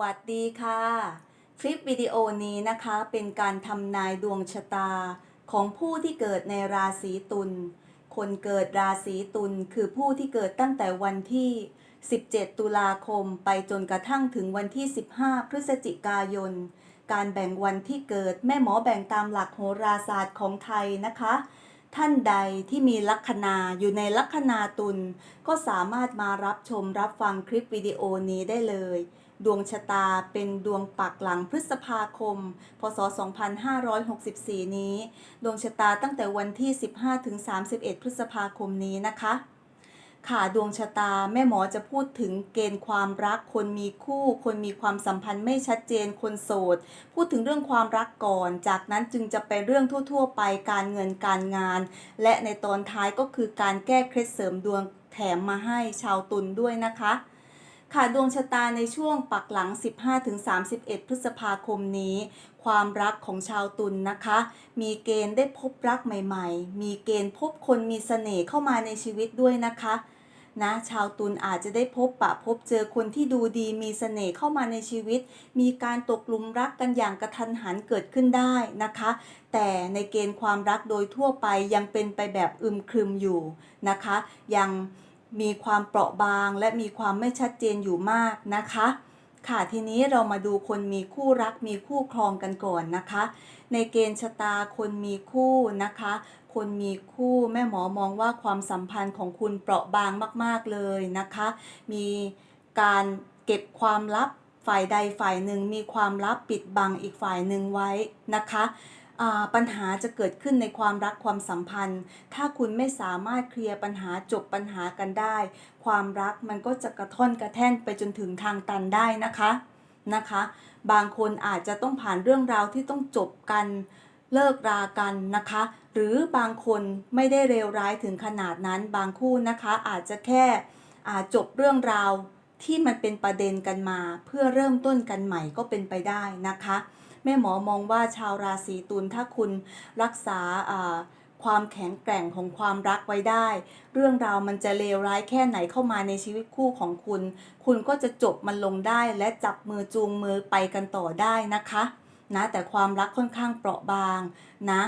วัสดีค่ะ คลิปวิดีโอนี้นะคะเป็นการทำนายดวงชะตาของผู้ที่เกิดในราศีตุล คนเกิดราศีตุลคือผู้ที่เกิดตั้งแต่วันที่ 17 ตุลาคมไปจนกระทั่งถึงวันที่ 15 พฤศจิกายน การแบ่งวันที่เกิดแม่หมอแบ่งตามหลักโหราศาสตร์ของไทยนะคะท่านใดที่มีลัคนาอยู่ในลัคนาตุลก็สามารถมารับชมรับฟังคลิปวิดีโอนี้ได้เลย ดวงชะตาเป็นดวงปักหลังพฤษภาคม พศ 2564 นี้ ดวงชะตาตั้งแต่วันที่ 15ถึง31 พฤษภาคมนี้นะคะค่ะดวงชะตาแม่หมอจะพูดถึงเกณฑ์ความรัก คนมีคู่ คนมีความสัมพันธ์ไม่ชัดเจนคนโสด พูดถึงเรื่องความรักก่อน จากนั้นจึงจะเป็นเรื่องทั่ว ๆ ไปการเงินการงาน และในตอนท้ายก็คือการแก้เคล็ดเสริมดวงแถมมาให้ชาวตุลด้วยนะคะ ค่ะดวงชะตาในช่วงปักหลัง 15-31 พฤษภาคมนี้ ความรักของชาวตุลนะคะ มีเกณฑ์ได้พบรักใหม่ๆ มีเกณฑ์พบคนมีเสน่ห์เข้ามาในชีวิตด้วยนะคะนะชาวตุลอาจจะได้พบปะพบเจอคนที่ดูดีมีเสน่ห์เข้ามาในชีวิต มีการตกหลุมรักกันอย่างกระทันหันเกิดขึ้นได้นะคะ แต่ในเกณฑ์ความรักโดยทั่วไปยังเป็นไปแบบอึมครึมอยู่นะคะ ยัง มีความเปราะบางและมีความไม่ชัดเจนอยู่มากนะคะ ค่ะทีนี้เรามาดูคนมีคู่รักมีคู่ครองกันก่อนนะคะ ในเกณฑ์ชะตาคนมีคู่นะคะ คนมีคู่แม่หมอมองว่าความสัมพันธ์ของคุณเปราะบางมาก ๆเลยนะคะ มีการเก็บความลับฝ่ายใดฝ่ายหนึ่งมีความลับปิดบังอีกฝ่ายหนึ่งไว้นะคะ ปัญหาจะเกิดขึ้นในความรักความสัมพันธ์ ถ้าคุณไม่สามารถเคลียร์ปัญหาจบปัญหากันได้ ความรักมันก็จะกระท่อนกระแท่นไปจนถึงทางตันได้นะคะนะคะ บางคนอาจจะต้องผ่านเรื่องราวที่ต้องจบกันเลิกรากันนะคะ หรือบางคนไม่ได้เลวร้ายถึงขนาดนั้นบางคู่นะคะ อาจจะแค่อ่าจบเรื่องราวที่มันเป็นประเด็นกันมา เพื่อเริ่มต้นกันใหม่ก็เป็นไปได้นะคะ แม่หมอมองว่าชาวราศีตุลถ้าคุณรักษาความแข็งแกร่งของความรักไว้ได้ เรื่องราวมันจะเลวร้ายแค่ไหนเข้ามาในชีวิตคู่ของคุณ คุณก็จะจบมันลงได้และจับมือจูงมือไปกันต่อได้นะคะนะแต่ความรักค่อนข้างเปราะบางนะ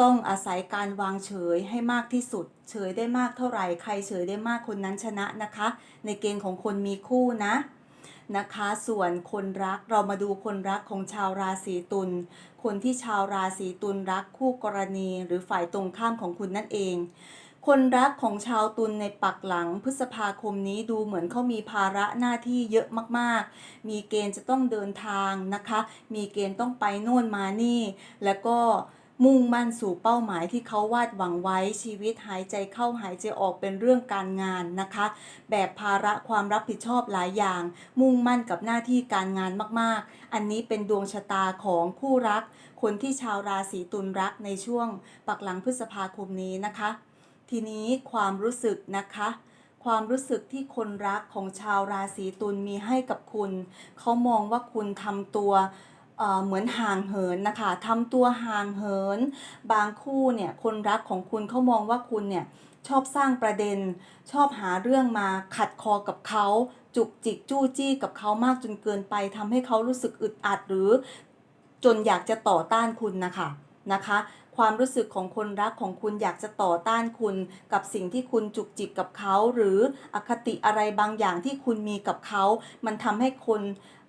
ต้องอาศัยการวางเฉยให้มากที่สุด เฉยได้มากเท่าไหร่ ใครเฉยได้มากคนนั้นชนะนะคะ ในเกณฑ์ของคนมีคู่นะ นะคะ ส่วนคนรักเรามาดูคนรักของชาวราศีตุล คนที่ชาวราศีตุลรักคู่กรณี หรือฝ่ายตรงข้ามของคุณนั่นเอง คนรักของชาวตุลในปักหลังพฤษภาคมนี้ดูเหมือนเขามีภาระหน้าที่เยอะมากๆ มีเกณฑ์จะต้องเดินทางนะคะ มีเกณฑ์ต้องไปโน่นมานี่ แล้วก็ มุ่งมั่นสู่เป้าหมายที่เขาวาดหวังไว้ชีวิตหายใจเข้าหายใจออกเป็นเรื่องการงานนะคะ แบกภาระความรับผิดชอบหลายอย่าง มุ่งมั่นกับหน้าที่การงานมากๆ อันนี้เป็นดวงชะตาของคู่รัก คนที่ชาวราศีตุลรักในช่วงปักหลังพฤษภาคมนี้นะคะ ทีนี้ความรู้สึกนะคะความรู้สึกที่คนรักของชาวราศีตุลมีให้กับคุณ เขามองว่าคุณทำตัว เหมือนห่างเหินนะคะทำตัวห่างเหิน บางคู่เนี่ยคนรักของคุณเขามองว่าคุณเนี่ยชอบสร้างประเด็น ชอบหาเรื่องมาขัดคอกับเขาจุกจิกจู้จี้กับเขามากจนเกินไปทำให้เขารู้สึกอึดอัดหรือ จนอยากจะต่อต้านคุณนะคะนะคะ ความรู้สึกของคนรักของคุณอยากจะต่อต้านคุณ กับสิ่งที่คุณจุกจิกกับเขา หรืออคติอะไรบางอย่างที่คุณมีกับเขา มันทำให้คน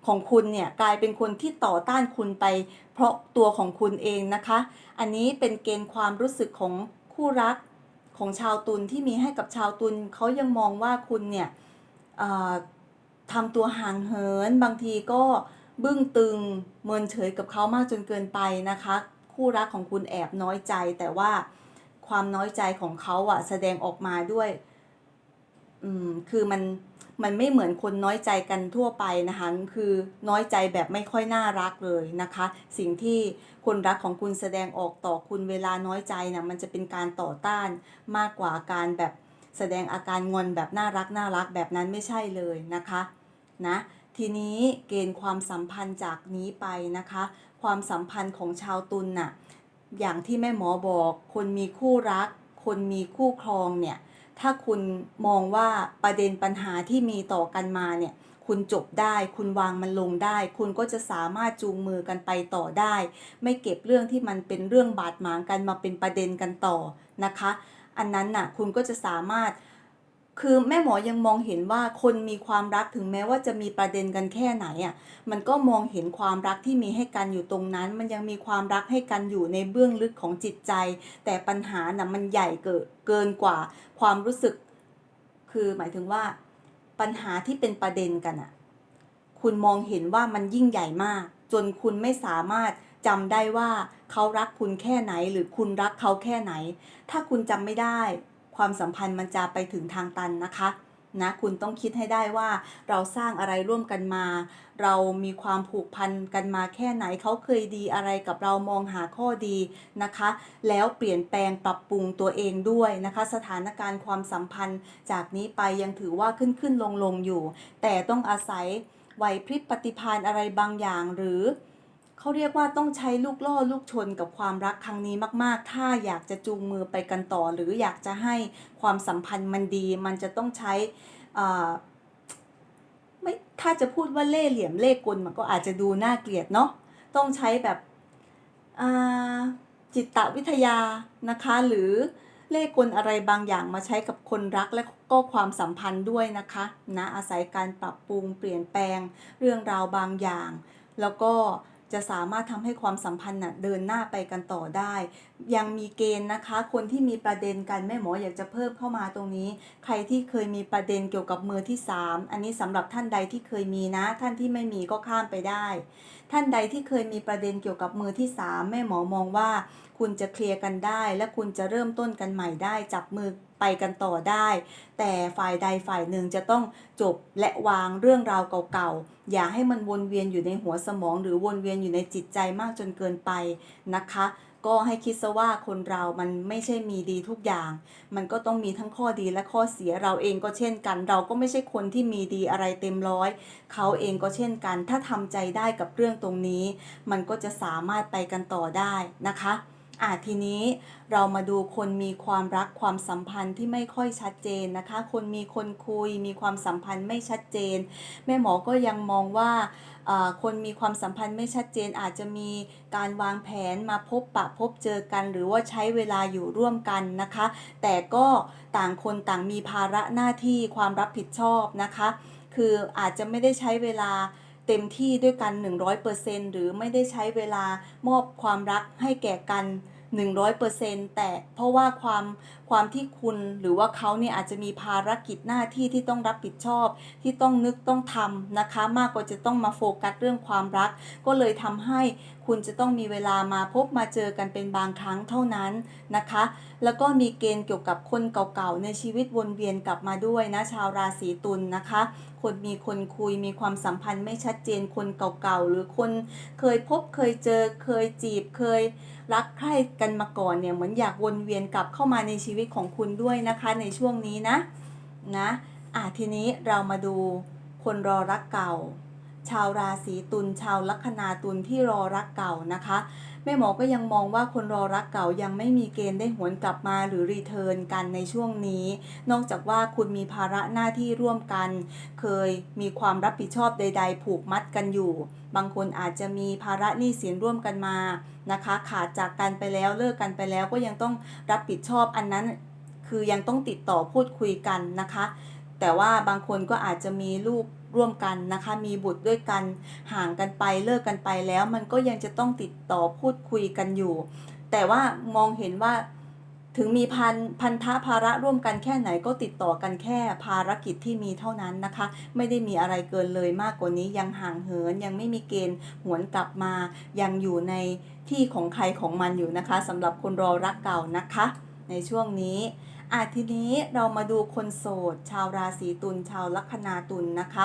ของคุณเนี่ยกลายเป็นคนที่ต่อต้านคุณไป เพราะตัวของคุณเองนะคะ อันนี้เป็นเกณฑ์ความรู้สึกของคู่รักของชาวตุลที่มีให้กับชาวตุลเขายังมองว่าคุณเนี่ยทำตัวห่างเหิน บางทีก็บึ้งตึงเมินเฉยกับเขามากจนเกินไปนะคะ คู่รักของคุณแอบน้อยใจ แต่ว่าความน้อยใจของเขาอะแสดงออกมาด้วย อืมคือมัน มันไม่เหมือนคนน้อยใจกันทั่วไปนะคะคือน้อยใจแบบไม่ค่อยน่ารักเลยนะคะ สิ่งที่คนรักของคุณแสดงออกต่อคุณเวลาน้อยใจนะมันจะเป็นการต่อต้านมากกว่าการแบบแสดงอาการงอนแบบน่ารักน่ารักแบบนั้นไม่ใช่เลยนะคะนะทีนี้เกณฑ์ความสัมพันธ์จากนี้ไปนะคะ ความสัมพันธ์ของชาวตุลน่ะอย่างที่แม่หมอบอก คนมีคู่รัก คนมีคู่ครองเนี่ย ถ้าคุณมองว่าประเด็นปัญหาที่มีต่อกันมาเนี่ย คุณจบได้ คุณวางมันลงได้ คุณก็จะสามารถจูงมือกันไปต่อได้ ไม่เก็บเรื่องที่มันเป็นเรื่องบาดหมางกันมาเป็นประเด็นกันต่อนะคะ อันนั้นน่ะ คุณก็จะสามารถ คือแม่หมอยังมองเห็นว่าคนมีความรักถึงแม้ว่าจะมีประเด็นกันแค่ไหนอะมันก็มองเห็นความรักที่มีให้กันอยู่ตรงนั้น มันยังมีความรักให้กันอยู่ในเบื้องลึกของจิตใจ แต่ปัญหาน่ะมันใหญ่เกินเกินกว่าความรู้สึก คือหมายถึงว่าปัญหาที่เป็นประเด็นกันอะคุณมองเห็นว่ามันยิ่งใหญ่มาก จนคุณไม่สามารถจำได้ว่าเขารักคุณแค่ไหนหรือคุณรักเขาแค่ไหน ถ้าคุณจำไม่ได้ ความสัมพันธ์มันจะไปถึงทางตันนะคะนะคุณต้องคิดให้ได้ว่าเราสร้างอะไรร่วมกันมา เรามีความผูกพันกันมาแค่ไหนเขาเคยดีอะไรกับเรามองหาข้อดีนะคะ แล้วเปลี่ยนแปลงปรับปรุงตัวเองด้วยนะคะ สถานการณ์ความสัมพันธ์จากนี้ไปยังถือว่าขึ้นขึ้นลงลงอยู่ แต่ต้องอาศัยไหวพริบปฏิภาณอะไรบางอย่างหรือ เขาเรียกว่าต้องใช้ลูกล่อลูกชนกับความรักครั้งนี้มาก ๆ ถ้าอยากจะจูงมือไปกันต่อ หรืออยากจะให้ความสัมพันธ์มันดี มันจะต้องใช้ไม่ถ้าจะพูดว่าเล่ห์เหลี่ยมเล่ห์กลมันก็อาจจะดูน่าเกลียดเนาะต้องใช้แบบจิตวิทยานะคะ หรือเล่ห์กลอะไรบางอย่างมาใช้กับคนรักและก็ความสัมพันธ์ด้วยนะคะนะอาศัยการปรับปรุงเปลี่ยนแปลงเรื่องราวบางอย่าง แล้วก็ จะสามารถทำให้ความสัมพันธ์เดินหน้าไปกันต่อได้ ยังมีเกณฑ์นะคะ คนที่มีประเด็นกันแม่หมออยากจะเพิ่มเข้ามาตรงนี้ ใครที่เคยมีประเด็นเกี่ยวกับมือที่ 3 อันนี้สำหรับท่านใดที่เคยมีนะ ท่านที่ไม่มีก็ข้ามไปได้ ท่านใดที่เคยมีประเด็นเกี่ยวกับมือที่ 3 แม่หมอมองว่า คุณจะเคลียร์กันได้ และคุณจะเริ่มต้นกันใหม่ได้จับมือ ไปกันต่อได้ แต่ฝ่ายใดฝ่ายหนึ่งจะต้องจบและวางเรื่องราวเก่าๆ อย่าให้มันวนเวียนอยู่ในหัวสมอง หรือวนเวียนอยู่ในจิตใจมากจนเกินไปนะคะ ก็ให้คิดซะว่าคนเรามันไม่ใช่มีดีทุกอย่าง มันก็ต้องมีทั้งข้อดีและข้อเสียเราเองก็เช่นกัน เราก็ไม่ใช่คนที่มีดีอะไรเต็มร้อย เขาเองก็เช่นกัน ถ้าทำใจได้กับเรื่องตรงนี้ มันก็จะสามารถไปกันต่อได้นะคะ อะทีนี้เรามาดูคนมีความรักความสัมพันธ์ที่ไม่ค่อยชัดเจนนะคะ คนมีคนคุยมีความสัมพันธ์ไม่ชัดเจน แม่หมอก็ยังมองว่าอ่าคนมีความสัมพันธ์ไม่ชัดเจนอาจจะมีการวางแผนมาพบปะพบเจอกัน หรือว่าใช้เวลาอยู่ร่วมกันนะคะ แต่ก็ต่างคนต่างมีภาระหน้าที่ความรับผิดชอบนะคะ คืออาจจะไม่ได้ใช้เวลา เต็มที่ด้วยกัน 100%หรือไม่ได้ใช้เวลามอบความรักให้แก่กัน 100%แต่เพราะว่าความความที่คุณหรือว่าเขาเนี่ยอาจจะมีภารกิจหน้าที่ที่ต้องรับผิดชอบ ที่ต้องนึกต้องทำนะคะ มากกว่าจะต้องมาโฟกัสเรื่องความรัก ก็เลยทำให้ คุณจะต้องมีเวลามาพบมาเจอกันเป็นบางครั้งเท่านั้นนะคะ แล้วก็มีเกณฑ์เกี่ยวกับคนเก่าๆ ในชีวิตวนเวียนกลับมาด้วยนะชาวราศีตุลนนะคะ คนมีคนคุยมีความสัมพันธ์ไม่ชัดเจนคนเก่าๆ หรือคนเคยพบเคยเจอเคยจีบเคยรักใคร่กันมาก่อนเนี่ยเหมือนอยากวนเวียนกลับเข้ามาในชีวิตของคุณด้วยนะคะในช่วงนี้นะนะอะทีนี้เรามาดูคนรอรักเก่า ชาวราศีตุลชาวลัคนาตุลที่รอรักเก่านะคะ แม่หมอก็ยังมองว่าคนรอรักเก่ายังไม่มีเกณฑ์ได้หวนกลับมาหรือรีเทิร์นกันในช่วงนี้ นอกจากว่าคุณมีภาระหน้าที่ร่วมกัน เคยมีความรับผิดชอบใด ๆ ผูกมัดกันอยู่ บางคนอาจจะมีภาระหนี้สินร่วมกันมานะคะ ขาดจากกันไปแล้วเลิกกันไปแล้วก็ยังต้องรับผิดชอบอันนั้น คือยังต้องติดต่อพูดคุยกันนะคะ แต่ว่าบางคนก็อาจจะมีลูก ร่วมกันนะคะ มีบุตรด้วยกันห่างกันไปเลิกกันไปแล้ว มันก็ยังจะต้องติดต่อพูดคุยกันอยู่ แต่ว่ามองเห็นว่าถึงมีพันพันธะภาระร่วมกันแค่ไหนก็ติดต่อกันแค่ภารกิจที่มีเท่านั้นนะคะ ไม่ได้มีอะไรเกินเลยมากกว่านี้ยังห่างเหินยังไม่มีเกณฑ์หวนกลับมา ยังอยู่ในที่ของใครของมันอยู่นะคะสำหรับคนรอรักเก่านะคะ ในช่วงนี้ อะทีนี้เรามาดูคนโสด ชาวราศีตุลชาวลัคนาตุลนะคะ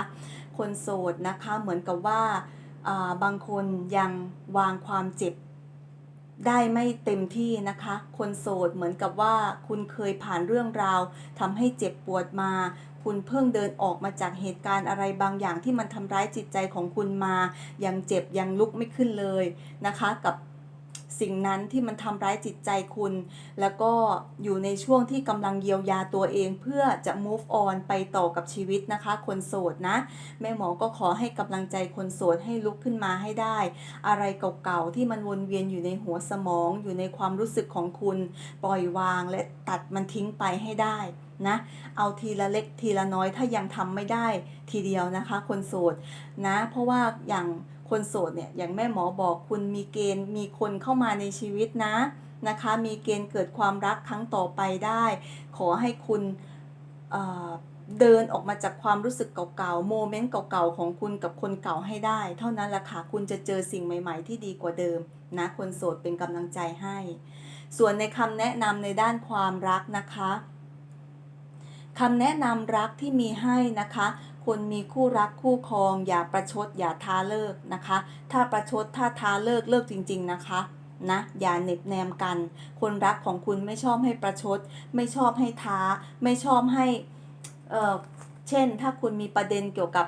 คนโสดนะคะเหมือนกับว่าบางคนยังวางความเจ็บได้ไม่เต็มที่นะคะ คนโสดเหมือนกับว่าคุณเคยผ่านเรื่องราวทำให้เจ็บปวดมา คุณเพิ่งเดินออกมาจากเหตุการณ์อะไรบางอย่างที่มันทำร้ายจิตใจของคุณมา ยังเจ็บยังลุกไม่ขึ้นเลยนะคะ กับ สิ่งนั้นที่มันทำร้ายจิตใจคุณ แล้วก็อยู่ในช่วงที่กำลังเยียวยาตัวเองเพื่อจะ move on ไปต่อกับชีวิตนะคะ คนโสดนะ แม่หมอก็ขอให้กำลังใจคนโสดให้ลุกขึ้นมาให้ได้ อะไรเก่าๆที่มันวนเวียนอยู่ในหัวสมองอยู่ในความรู้สึกของคุณ ปล่อยวางและตัดมันทิ้งไปให้ได้นะเอาทีละเล็กทีละน้อยถ้ายังทำไม่ได้ทีเดียวนะคะ คนโสดนะ เพราะว่าอย่าง คนโสดเนี่ยอย่างแม่หมอบอกคุณมีเกณฑ์มีคนเข้ามาในชีวิตนะนะคะ มีเกณฑ์เกิดความรักครั้งต่อไปได้ ขอให้คุณเเดินออกมาจากความรู้สึกเก่าๆ โมเมนต์เก่าๆ ของคุณกับคนเก่าให้ได้ เท่านั้นแหละค่ะ คุณจะเจอสิ่งใหม่ๆ ที่ดีกว่าเดิมนะ คนโสดเป็นกำลังใจให้ ส่วนในคำแนะนำในด้านความรักนะคะ คำแนะนำรักที่มีให้นะคะ คนมีคู่รักคู่ครอง อย่าประชดอย่าท้าเลิกนะคะ ถ้าประชดถ้าท้าเลิกเลิกจริง ๆนะคะนะอย่าเหน็บแนมกัน คนรักของคุณไม่ชอบให้ประชด ไม่ชอบให้ท้า ไม่ชอบให้เออเช่น ถ้าคุณมีประเด็นเกี่ยวกับ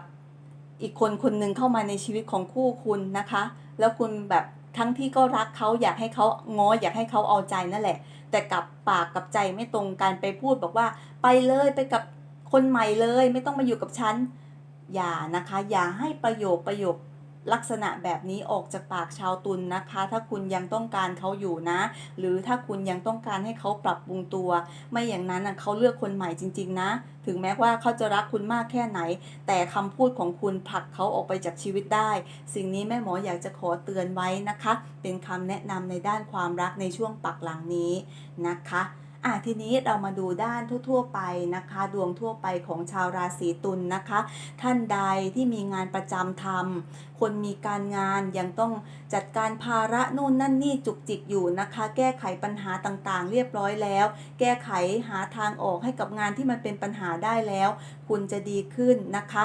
อีกคนคนหนึ่งเข้ามาในชีวิตของคู่คุณนะคะ แล้วคุณแบบทั้งที่ก็รักเขาอยากให้เขาง้ออยากให้เขาเอาใจนั่นแหละ แต่กับปากกับใจไม่ตรงกันไปพูดบอกว่า ไปเลยไปกับคนใหม่เลย ไม่ต้องมาอยู่กับฉันอย่านะคะ อย่าให้ประโยคประโยค ลักษณะแบบนี้ออกจากปากชาวตุลนนะคะ ถ้าคุณยังต้องการเขาอยู่นะ หรือถ้าคุณยังต้องการให้เขาปรับปรุงตัว ไม่อย่างนั้นเขาเลือกคนใหม่จริง ๆ นะ ถึงแม้ว่าเขาจะรักคุณมากแค่ไหน แต่คำพูดของคุณผลักเขาออกไปจากชีวิตได้ สิ่งนี้แม่หมออยากจะขอเตือนไว้นะคะ เป็นคำแนะนำในด้านความรักในช่วงปักหลังนี้นะคะ อะทีนี้เรามาดูด้านทั่ว ๆ ไปนะคะ ดวงทั่วไปของชาวราศีตุลนนะคะ ท่านใดที่มีงานประจำทำคนมีการงานยังต้องจัดการภาระนู่นนั่นนี่จุกจิกอยู่นะคะ แก้ไขปัญหาต่างๆ เรียบร้อยแล้ว แก้ไขหาทางออกให้กับงานที่มันเป็นปัญหาได้แล้วคุณจะดีขึ้นนะคะ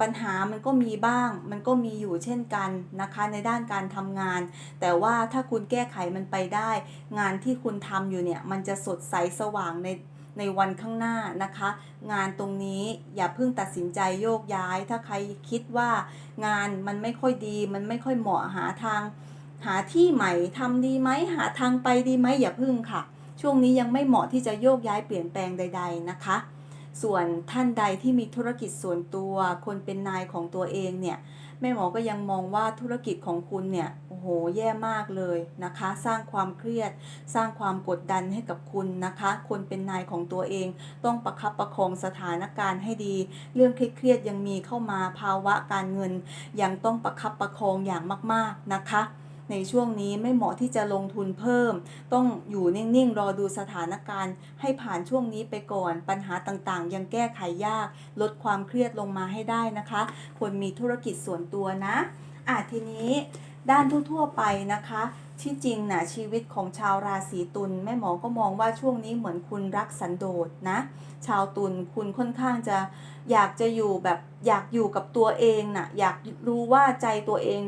ปัญหามันก็มีบ้าง มันก็มีอยู่เช่นกันนะคะในด้านการทำงาน แต่ว่าถ้าคุณแก้ไขมันไปได้ งานที่คุณทำอยู่เนี่ยมันจะสดใสสว่างในในวันข้างหน้านะคะ งานตรงนี้อย่าเพิ่งตัดสินใจโยกย้าย ถ้าใครคิดว่างานมันไม่ค่อยดี มันไม่ค่อยเหมาะหาทาง หาที่ใหม่ทำดีไหมหาทางไปดีไหมอย่าพึ่งค่ะ ช่วงนี้ยังไม่เหมาะที่จะโยกย้ายเปลี่ยนแปลงใด ๆนะคะ ส่วนท่านใดที่มีธุรกิจส่วนตัวคนเป็นนายของตัวเองเนี่ยแม่หมอก็ยังมองว่าธุรกิจของคุณเนี่ยโอ้โหแย่มากเลยนะคะ สร้างความเครียด สร้างความกดดันให้กับคุณนะคะ คนเป็นนายของตัวเอง ต้องประคับประคองสถานการณ์ให้ดี เรื่องเครียดยังมีเข้ามาภาวะการเงิน ยังต้องประคับประคองอย่างมาก ๆนะคะ ในช่วงนี้ไม่เหมาะที่จะลงทุนเพิ่ม ต้องอยู่นิ่งๆ รอดูสถานการณ์ ให้ผ่านช่วงนี้ไปก่อน ปัญหาต่างๆ ยังแก้ไขยาก ลดความเครียดลงมาให้ได้นะคะ คนมีธุรกิจส่วนตัวนะอะทีนี้ด้านทั่วๆไปนะคะที่จริงนะชีวิตของชาวราศีตุลแม่หมอก็มองว่าช่วงนี้เหมือนคุณรักสันโดษนะ ชาวตุลคุณค่อนข้างจะอยากจะอยู่แบบอยากอยู่กับตัวเองนะ่ะอยากรู้ว่าใจตัวเอง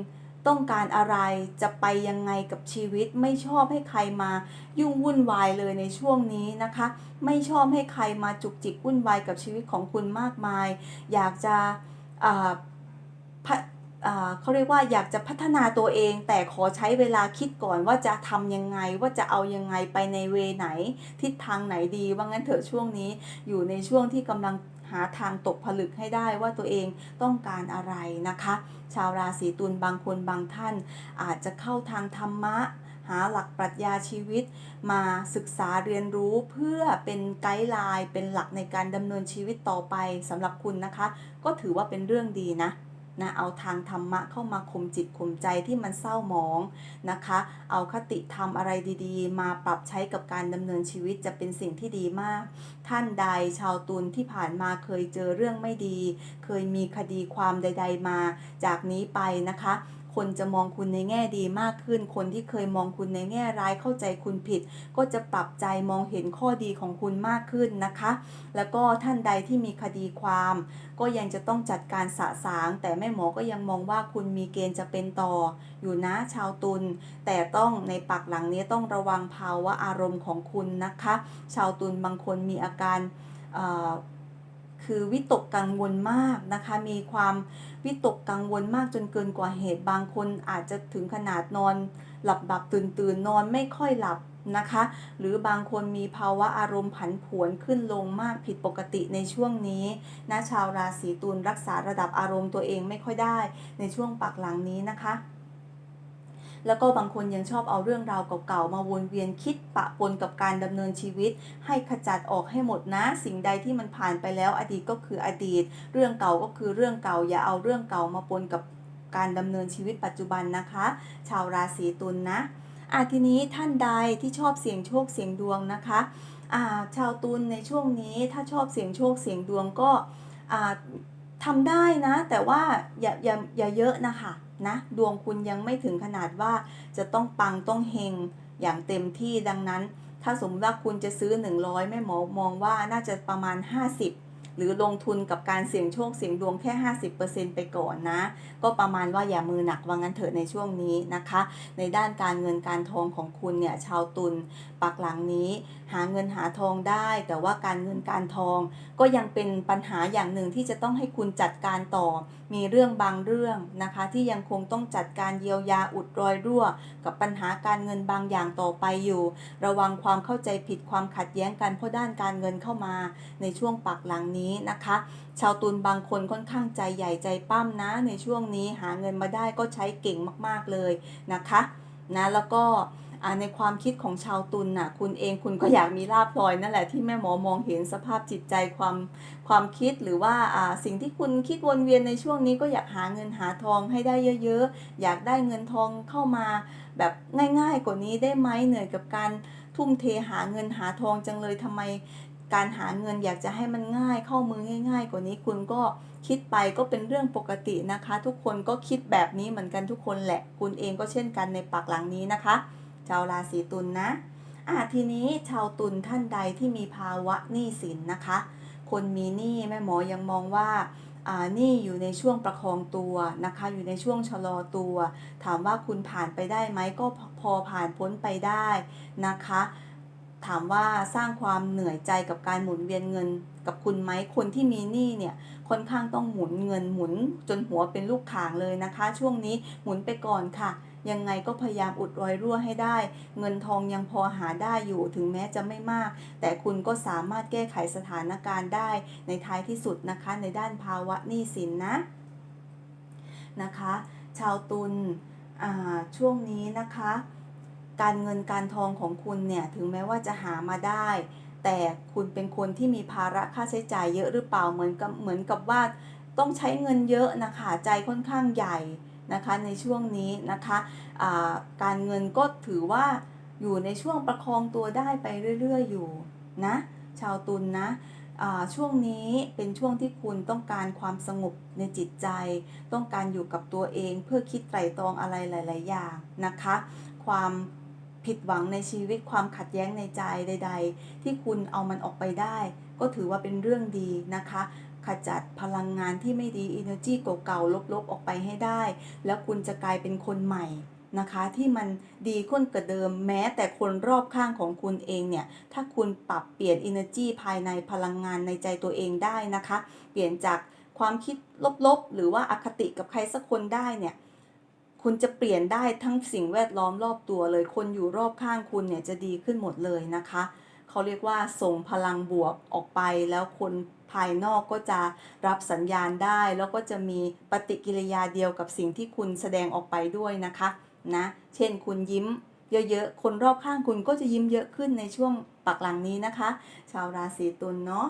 ต้องการอะไรจะไปยังไงกับชีวิต ไม่ชอบให้ใครมายุ่งวุ่นวายเลยในช่วงนี้นะคะ ไม่ชอบให้ใครมาจุกจิกวุ่นวายกับชีวิตของคุณมากมาย อยากจะเขาเรียกว่าอยากจะพัฒนาตัวเอง แต่ขอใช้เวลาคิดก่อนว่าจะทำยังไงว่าจะเอายังไงไปในเวไหน ทิศทางไหนดีว่างั้นเถอะช่วงนี้อยู่ในช่วงที่กำลัง หาทางตกผลึกให้ได้ว่าตัวเองต้องการอะไรนะคะ ชาวราศีตุลบางคนบางท่าน อาจจะเข้าทางธรรมะ หาหลักปรัชญาชีวิต มาศึกษาเรียนรู้เพื่อเป็นไกด์ไลน์เป็นหลักในการดำเนินชีวิตต่อไปสำหรับคุณนะคะ ก็ถือว่าเป็นเรื่องดีนะ นะเอาทางธรรมะเข้ามาคุมจิตคุมใจที่มันเศร้าหมองนะคะ เอาคติธรรมอะไรดีๆ มาปรับใช้กับการดำเนินชีวิตจะเป็นสิ่งที่ดีมาก ท่านใดชาวตุลที่ผ่านมาเคยเจอเรื่องไม่ดี เคยมีคดีความใด ๆมา จากนี้ไปนะคะ คนจะมองคุณในแง่ดีมากขึ้น คนที่เคยมองคุณในแง่ร้ายเข้าใจคุณผิด ก็จะปรับใจมองเห็นข้อดีของคุณมากขึ้นนะคะ แล้วก็ท่านใดที่มีคดีความ ก็ยังจะต้องจัดการสะสาง แต่แม่หมอก็ยังมองว่าคุณมีเกณฑ์จะเป็นต่อ อยู่นะชาวตุลแต่ต้องในปักหลังนี้ต้องระวังภาวะอารมณ์ของคุณนะคะ ชาวตุลบางคนมีอาการ คือวิตกกังวลมากนะคะ มีความวิตกกังวลมากจนเกินกว่าเหตุ บางคนอาจจะถึงขนาดนอน หลับหลับตื่นตื่นนอนไม่ค่อยหลับนะคะ หรือบางคนมีภาวะอารมณ์ผันผวนขึ้นลงมากผิดปกติในช่วงนี้นะชาวราศีตุลรักษาระดับอารมณ์ตัวเองไม่ค่อยได้ในช่วงปักหลังนี้นะคะ แล้วก็บางคนยังชอบเอาเรื่องราวเก่าๆมาวนเวียนคิดปะปนกับการดำเนินชีวิต ให้ขจัดออกให้หมดนะ สิ่งใดที่มันผ่านไปแล้วอดีตก็คืออดีต เรื่องเก่าก็คือเรื่องเก่าอย่าเอาเรื่องเก่ามาปนกับการดำเนินชีวิตปัจจุบันนะคะ ชาวราศีตุลนะอะทีนี้ท่านใดที่ชอบเสี่ยงโชคเสี่ยงดวงนะคะอ่าชาวตุลในช่วงนี้ถ้าชอบเสี่ยงโชคเสี่ยงดวงก็อ่าทำได้นะ แต่ว่าอย่าอย่าอย่าเยอะนะคะ นะดวงคุณยังไม่ถึงขนาดว่าจะต้องปังต้องเฮงอย่างเต็มที่ดังนั้น ถ้าสมมติว่าคุณจะซื้อ 100แม่หมอมองว่าน่าจะประมาณ 50 หรือลงทุนกับการเสี่ยงโชคเสี่ยงดวงแค่ 50%ไปก่อนนะ ก็ประมาณว่าอย่ามือหนักว่างั้นเถอะในช่วงนี้นะคะ ในด้านการเงินการทองของคุณเนี่ยชาวตุลปักหลังนี้ หาเงินหาทองได้ แต่ว่าการเงินการทอง ก็ยังเป็นปัญหาอย่างหนึ่งที่จะต้องให้คุณจัดการต่อ มีเรื่องบางเรื่องนะคะ ที่ยังคงต้องจัดการเยียวยาอุดรอยรั่ว กับปัญหาการเงินบางอย่างต่อไปอยู่ ระวังความเข้าใจผิดความขัดแย้งกันเพราะด้านการเงินเข้ามา ในช่วงปักหลังนี้นะคะ ชาวตุลบางคนค่อนข้างใจใหญ่ใจปั้มนะ ในช่วงนี้หาเงินมาได้ก็ใช้เก่งมากๆเลยนะคะนะแล้วก็ในความคิดของชาวตุลน่ะคุณเองคุณก็อยากมีลาบพลอยนั่นแหละที่แม่หมอมองเห็นสภาพจิตใจความความคิดหรือว่าอ่าสิ่งที่คุณคิดวนเวียนในช่วงนี้ก็อยากหาเงินหาทองให้ได้เยอะๆ อยากได้เงินทองเข้ามาแบบง่ายๆกว่านี้ได้ไหมเหนื่อยกับการทุ่มเทหาเงินหาทองจังเลยทำไม การหาเงินอยากจะให้มันง่ายเข้ามือง่าย ๆ กว่านี้คุณก็คิดไปก็เป็นเรื่องปกตินะคะ ทุกคนก็คิดแบบนี้เหมือนกันทุกคนแหละ คุณเองก็เช่นกันในปักหลังนี้นะคะชาวราศีตุลนนะอะทีนี้ชาวตุลท่านใดที่มีภาวะหนี้สินนะคะ คนมีหนี้แม่หมอยังมองว่าอ่าหนี่อยู่ในช่วงประคองตัวนะคะ อยู่ในช่วงชะลอตัว ถามว่าคุณผ่านไปได้ไหมก็พอผ่านพ้นไปได้นะคะ ถามว่าสร้างความเหนื่อยใจกับการหมุนเวียนเงินกับคุณไหมคนที่มีหนี้เนี่ยค่อนข้างต้องหมุนเงินหมุนจนหัวเป็นลูกข่างเลยนะคะ ช่วงนี้หมุนไปก่อนค่ะ ยังไงก็พยายามอุดรอยรั่วให้ได้ เงินทองยังพอหาได้อยู่ถึงแม้จะไม่มาก แต่คุณก็สามารถแก้ไขสถานการณ์ได้ในท้ายที่สุดนะคะ ในด้านภาวะหนี้สินนะนะคะ ชาวตุลช่วงนี้นะคะ การเงินการทองของคุณเนี่ยถึงแม้ว่าจะหามาได้ แต่คุณเป็นคนที่มีภาระค่าใช้จ่ายเยอะหรือเปล่าเหมือนกับเหมือนกับว่าต้องใช้เงินเยอะนะคะใจค่อนข้างใหญ่นะคะในช่วงนี้นะคะอ่าการเงินก็ถือว่าอยู่ในช่วงประคองตัวได้ไปเรื่อย ๆ อยู่นะชาวตุลนนะช่วงนี้เป็นช่วงที่คุณต้องการความสงบในจิตใจ ต้องการอยู่กับตัวเองเพื่อคิดไตร่ตรองอะไรหลาย ๆ อย่างนะคะ ความ ผิดหวังในชีวิตความขัดแย้งในใจใด ๆ ที่คุณเอามันออกไปได้ ก็ถือว่าเป็นเรื่องดีนะคะขจัดพลังงานที่ไม่ดี energy เก่าๆลบๆ ออกไปให้ได้ แล้วคุณจะกลายเป็นคนใหม่นะคะ ที่มันดีขึ้นกว่าเดิมแม้แต่คนรอบข้างของคุณเองเนี่ย ถ้าคุณปรับเปลี่ยน energy ภายในพลังงานในใจตัวเองได้นะคะ เปลี่ยนจากความคิดลบๆ หรือว่าอคติกับใครสักคนได้เนี่ย คุณจะเปลี่ยนได้ทั้งสิ่งแวดล้อมรอบตัวเลย คนอยู่รอบข้างคุณเนี่ยจะดีขึ้นหมดเลยนะคะ เขาเรียกว่าส่งพลังบวกออกไป แล้วคนภายนอกก็จะรับสัญญาณได้ แล้วก็จะมีปฏิกิริยาเดียวกับสิ่งที่คุณแสดงออกไปด้วยนะคะนะ เช่นคุณยิ้มเยอะๆ คนรอบข้างคุณก็จะยิ้มเยอะขึ้นในช่วงปักหลังนี้นะคะ ชาวราศีตุลเนาะ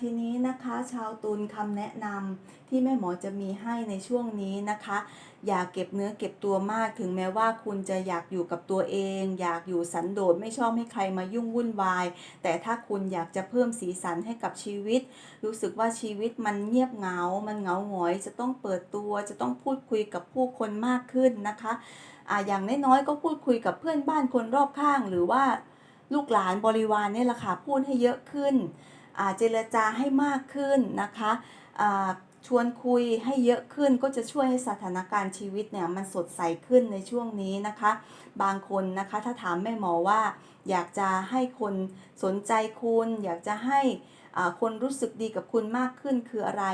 ทีนี้นะคะชาวตุลคำแนะนำที่แม่หมอจะมีให้ในช่วงนี้นะคะ อย่าเก็บเนื้อเก็บตัวมากถึงแม้ว่าคุณจะอยากอยู่กับตัวเอง อยากอยู่สันโดษไม่ชอบให้ใครมายุ่งวุ่นวาย แต่ถ้าคุณอยากจะเพิ่มสีสันให้กับชีวิต รู้สึกว่าชีวิตมันเงียบเหงา มันเหงาหงอย จะต้องเปิดตัวจะต้องพูดคุยกับผู้คนมากขึ้นนะคะอ่าอย่างน้อยๆก็พูดคุยกับเพื่อนบ้านคนรอบข้างหรือว่าลูกหลานบริวารเนี่ยแหละค่ะพูดให้เยอะขึ้น เจรจาให้มากขึ้นนะคะชวนคุยให้เยอะขึ้นก็จะช่วยให้สถานการณ์ชีวิตเนี่ยมันสดใสขึ้นในช่วงนี้นะคะ บางคนนะคะถ้าถามแม่หมอว่า อยากจะให้คนสนใจคุณ อยากจะให้คนรู้สึกดีกับคุณมากขึ้นคืออะไร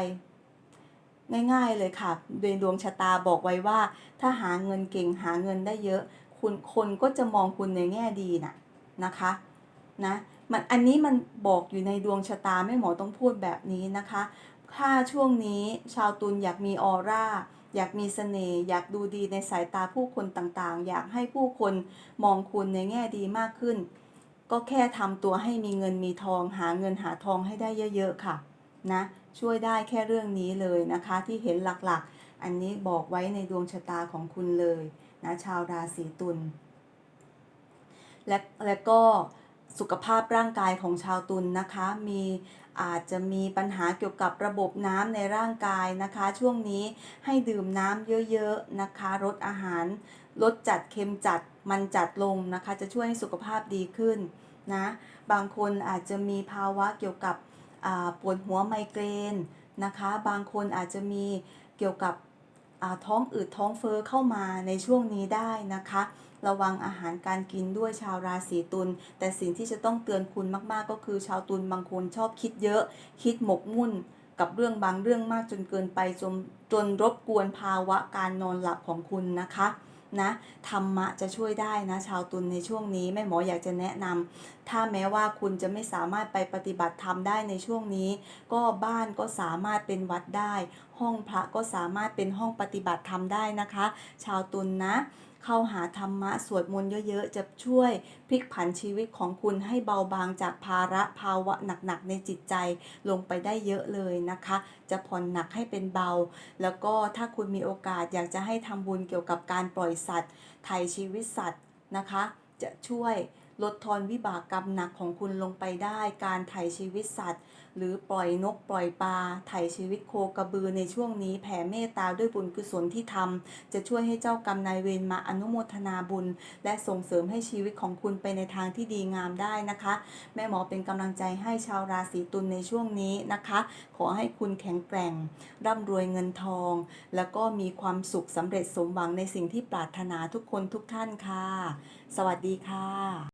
ง่ายๆเลยค่ะโดยดวงชะตาบอกไว้ว่า ถ้าหาเงินเก่งหาเงินได้เยอะ คุณคนก็จะมองคุณในแง่ดีน่ะนะคะนะ มันอันนี้มันบอกอยู่ในดวงชะตาไม่หมอต้องพูดแบบนี้นะคะ ถ้าช่วงนี้ชาวตุลอยากมีออร่าอยากมีเสน่ห์อยากดูดีในสายตาผู้คนต่างๆ อยากให้ผู้คนมองคุณในแง่ดีมากขึ้น ก็แค่ทำตัวให้มีเงินมีทอง หาเงินหาทองให้ได้เยอะๆค่ะนะช่วยได้แค่เรื่องนี้เลยนะคะ ที่เห็นหลักๆ อันนี้บอกไว้ในดวงชะตาของคุณเลยนะชาวราศีตุลและและก็ สุขภาพร่างกายของชาวตุลนะคะ มีอาจจะมีปัญหาเกี่ยวกับระบบน้ำในร่างกายนะคะ ช่วงนี้ให้ดื่มน้ำเยอะๆนะคะลดอาหารลดจัดเค็มจัดมันจัดลงนะคะ จะช่วยให้สุขภาพดีขึ้นนะบางคนอาจจะมีภาวะเกี่ยวกับปวดหัวไมเกรนนะคะ บางคนอาจจะมีเกี่ยวกับ ท้องอืดท้องเฟ้อเข้ามาในช่วงนี้ได้นะคะ ระวังอาหารการกินด้วยชาวราศีตุลแต่สิ่งที่จะต้องเตือนคุณมากๆ ก็คือชาวตุลบางคนชอบคิดเยอะ คิดหมกมุ่นกับเรื่องบางเรื่องมากจนเกินไปจนจนรบกวนภาวะการนอนหลับของคุณนะคะ นะธรรมะจะช่วยได้นะชาวตุลในช่วงนี้แม่หมออยากจะแนะนำถ้าแม้ว่าคุณจะไม่สามารถไปปฏิบัติธรรมได้ในช่วงนี้ ก็บ้านก็สามารถเป็นวัดได้ ห้องพระก็สามารถเป็นห้องปฏิบัติธรรมได้นะคะ ชาวตุลนะ เข้าหาธรรมะสวดมนต์เยอะๆ จะช่วยพลิกผันชีวิตของคุณให้เบาบางจากภาระภาวะหนักๆ ในจิตใจลงไปได้เยอะเลยนะคะ จะผ่อนหนักให้เป็นเบา แล้วก็ถ้าคุณมีโอกาสอยากจะให้ทำบุญเกี่ยวกับการปล่อยสัตว์ไถ่ชีวิตสัตว์นะคะ จะช่วย ลดทอนวิบากกรรมหนักของคุณลงไปได้ การไถ่ชีวิตสัตว์ หรือปล่อยนกปล่อยปลาไถ่ชีวิตโคกระบือในช่วงนี้แผ่เมตตาด้วยบุญกุศลที่ทำจะช่วยให้เจ้ากรรมนายเวรมาอนุโมทนาบุญ และส่งเสริมให้ชีวิตของคุณไปในทางที่ดีงามได้นะคะ แม่หมอเป็นกำลังใจให้ชาวราศีตุลในช่วงนี้นะคะ ขอให้คุณแข็งแกร่ง ร่ำรวยเงินทอง แล้วก็มีความสุขสำเร็จสมหวังในสิ่งที่ปรารถนาทุกคนทุกท่านค่ะ สวัสดีค่ะ